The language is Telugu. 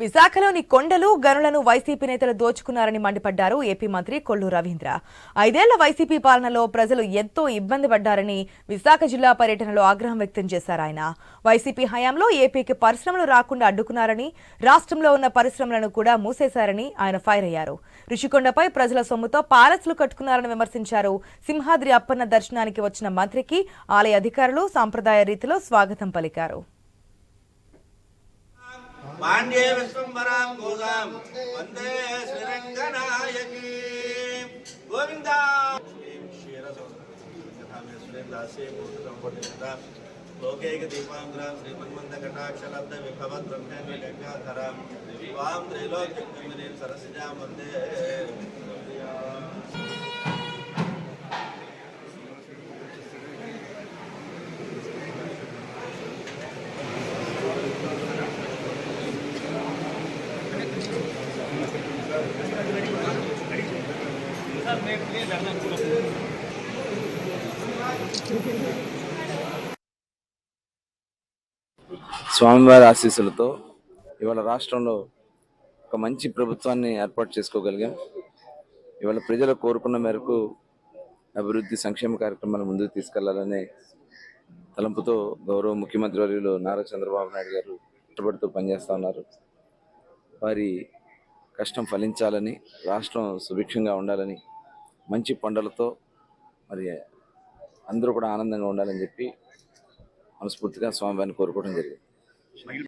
విశాఖలోని కొండలు గనులను వైసీపీ నేతలు దోచుకున్నారని మండిపడ్డారు ఏపీ మంత్రి కొల్లు రవీంద్ర. ఐదేళ్ళ వైసీపీ పాలనలో ప్రజలు ఎంతో ఇబ్బంది పడ్డారని విశాఖ జిల్లా పర్యటనలో ఆగ్రహం వ్యక్తం చేశారు ఆయన. వైసీపీ హయాంలో ఏపీకి పరిశ్రమలు రాకుండా అడ్డుకున్నారని రాష్ట్రంలో ఉన్న పరిశ్రమలను కూడా మూసేశారని ఆయన ఫైర్ అయ్యారు. రుషికొండపై ప్రజల సొమ్ముతో పాలసులు కట్టుకున్నారని విమర్శించారు. సింహాద్రి అప్పన్న దర్శనానికి వచ్చిన మంత్రికి ఆలయ అధికారులు సాంప్రదాయ రీతిలో స్వాగతం పలికారు. పాండ్యే విశ్వంబరాం గోదాం వందే శ్రీరంగనాయకి. గోవింద. లోకైక దీపాంధ్రాం శ్రీమన్మంద కటాక్షలబ్ద విభవ బ్రహ్మేంద్ర గంగాధరాం వాం త్రైలోక్యం సరసిజాం వందే స్వామివారి ఆశీస్సులతో ఇవాళ రాష్ట్రంలో ఒక మంచి ప్రభుత్వాన్ని ఏర్పాటు చేసుకోగలిగాం. ఇవాళ ప్రజలు కోరుకున్న మేరకు అభివృద్ధి సంక్షేమ కార్యక్రమాలు ముందుకు తీసుకెళ్ళాలనే తలంపుతో గౌరవ ముఖ్యమంత్రి వర్యులు నారా చంద్రబాబు నాయుడు గారు కష్టపడుతూ పనిచేస్తూ ఉన్నారు. వారి కష్టం ఫలించాలని రాష్ట్రం సుభిక్షంగా ఉండాలని మంచి పండులతో మరి అందరూ కూడా ఆనందంగా ఉండాలని చెప్పి మనస్ఫూర్తిగా స్వామివారిని కోరుకోవడం జరిగింది.